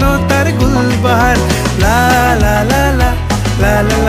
যেন তার গুলবাহার। লা লা লা লা লা লা